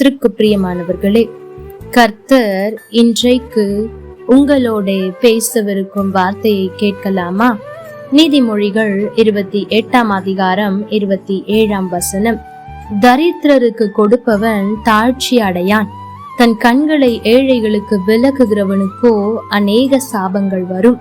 கர்த்தருக்கு பிரியமானவர்களே கர்த்தர் இன்றைக்கு உங்களோட பேசவிருக்கும் வார்த்தையை கேட்கலாமா? நீதிமொழிகள் இருபத்தி எட்டாம் அதிகாரம் இருபத்தி ஏழாம் வசனம். தரித்திரருக்கு கொடுப்பவன் தாழ்ச்சி அடையான். தன் கண்களை ஏழைகளுக்கு விலகுகிறவனுக்கோ அநேக சாபங்கள் வரும்.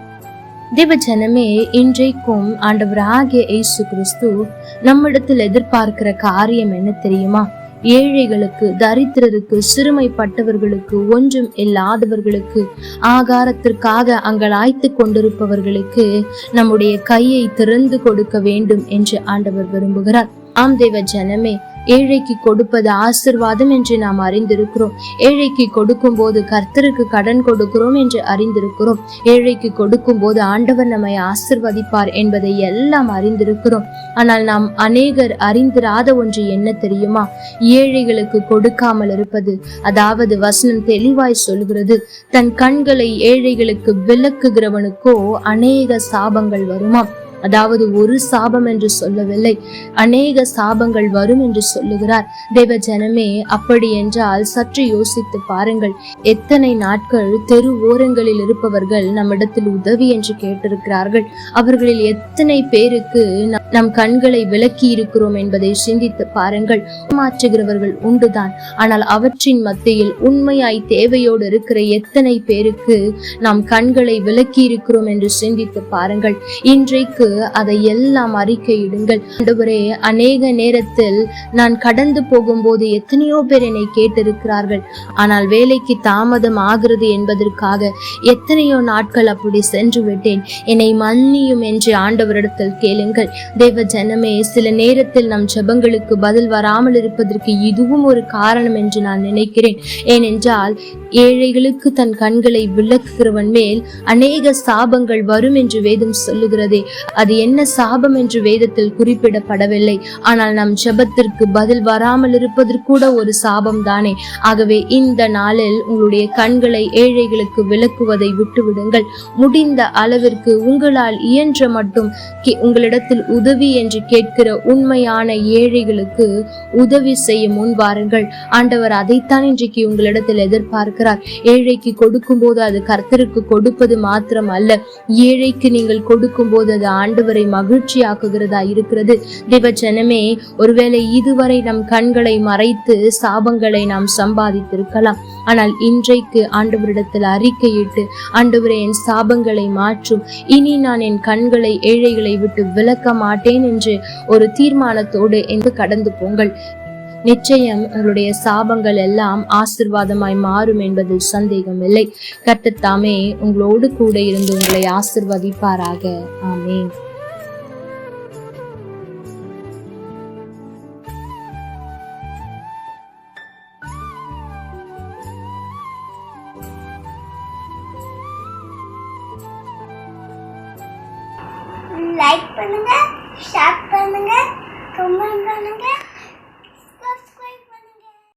தேவஜனமே இன்றைக்கும் ஆண்டவராகிய இயேசு கிறிஸ்து நம்மிடத்தில் எதிர்பார்க்கிற காரியம் என்ன தெரியுமா? ஏழைகளுக்கு தரித்திரருக்கு சிறுமைப்பட்டவர்களுக்கு ஒன்றும் இல்லாதவர்களுக்கு ஆகாரத்திற்காக அங்கலாய்த்து கொண்டிருப்பவர்களுக்கு நம்முடைய கையை திறந்து கொடுக்க வேண்டும் என்று ஆண்டவர் விரும்புகிறார். ஆம் தேவ ஜனமே ஏழைக்கு கொடுப்பது ஆசிர்வாதம் என்று நாம் அறிந்திருக்கிறோம். ஏழைக்கு கொடுக்கும் போது கர்த்தருக்கு கடன் கொடுக்கிறோம் என்று அறிந்திருக்கிறோம். ஏழைக்கு கொடுக்கும் போது ஆண்டவர் நம்மை ஆசிர்வதிப்பார் என்பதை எல்லாம் அறிந்திருக்கிறோம். ஆனால் நாம் அநேகர் அறிந்திராத ஒன்று என்ன தெரியுமா? ஏழைகளுக்கு கொடுக்காமல் இருப்பது. அதாவது வசனம் தெளிவாய் சொல்கிறது. தன் கண்களை ஏழைகளுக்கு விளக்குகிறவனுக்கோ அநேக சாபங்கள் வருமாம். அதாவது ஒரு சாபம் என்று சொல்லவில்லை. அநேக சாபங்கள் வரும் என்று சொல்லுகிறார். தேவ ஜனமே அப்படி என்றால் சற்று யோசித்து பாருங்கள். எத்தனை நாட்கள் தெரு ஓரங்களில் இருப்பவர்கள் நம்மிடத்தில் உதவி என்று கேட்டிருக்கிறார்கள். அவர்களில் எத்தனை பேருக்கு நம் கண்களை விலக்கி இருக்கிறோம் என்பதை சிந்தித்து பாருங்கள். மாற்றுகிறவர்கள் உண்டுதான். ஆனால் அவற்றின் மத்தியில் உண்மையாய் தேவையோடு இருக்கிற எத்தனை பேருக்கு நாம் கண்களை விலக்கி இருக்கிறோம் என்று சிந்தித்து பாருங்கள். இன்றைக்கு அதை எல்லாம் அறிக்கையிடுங்கள் ஆண்டவரே அநேக நேரத்தில் நான் கடந்து போகும்போது எத்தனையோ பேர் என்னை கேட்டிருக்கிறார்கள். ஆனால் வேலைக்கு தாமதம் ஆகிறது என்பதற்காக எத்தனையோ நாட்கள் அப்படி சென்று விட்டேன். என்னை மன்னியும் என்று ஆண்டவரிடத்தில் கேளுங்கள். தேவ ஜனமே சில நேரத்தில் நம் ஜபங்களுக்கு பதில் வராமல் இருப்பதற்கு இதுவும் ஒரு காரணம் என்று நான் நினைக்கிறேன். ஏனென்றால் ஏழைகளுக்கு தன் கண்களை விளக்குகிறவன் மேல் அநேக சாபங்கள் வரும் என்று வேதம் சொல்லுகிறதே. அது என்ன சாபம் என்று வேதத்தில் குறிப்பிடப்படவில்லை. ஆனால் நம் ஜெபத்திற்கு பதில் வராமல் இருப்பது கூட ஒரு சாபம் தானே. ஆகவே இந்த நாளில் உங்களுடைய கண்களை ஏழைகளுக்கு விளக்குவதை விட்டுவிடுங்கள். முடிந்த அளவிற்கு உங்களால் இயன்ற மட்டும் உங்களிடத்தில் உதவி என்று கேட்கிற உண்மையான ஏழைகளுக்கு உதவி செய்ய முன் வாருங்கள். ஆண்டவர் அதைத்தான் இன்றைக்கு உங்களிடத்தில் எதிர்பார்க்கிறார். ஏழைக்கு கொடுக்கும் போது அது கர்த்தருக்கு கொடுப்பது மாத்திரம் அல்ல. ஏழைக்கு நீங்கள் கொடுக்கும் போது அது ஆண்டவரை மகிழ்ச்சியாக்குகிறதா இருக்கிறது. தேவச்சனமே ஒருவேளை இதுவரை நம் கண்களை மறைத்து சாபங்களை நாம் சம்பாதித்திருக்கலாம். ஆனால் இன்றைக்கு ஆண்டவரிடத்தில் அறிக்கையிட்டு ஆண்டவரை என் சாபங்களை மாற்றும். இனி நான் என் கண்களை ஏழைகளை விட்டு விலக்க மாட்டேன் என்று ஒரு தீர்மானத்தோடு என்று கடந்து போங்கள். நிச்சயம் உங்களுடைய சாபங்கள் எல்லாம் ஆசிர்வாதமாய் மாறும் என்பதில் சந்தேகம் இல்லை. கட்டத்தாமே உங்களோடு கூட இருந்து உங்களை ஆசிர்வதிப்பாராக. ஆமேன். லைக் பண்ணுங்க ஷேர் பண்ணுங்க கமெண்ட் பண்ணுங்க.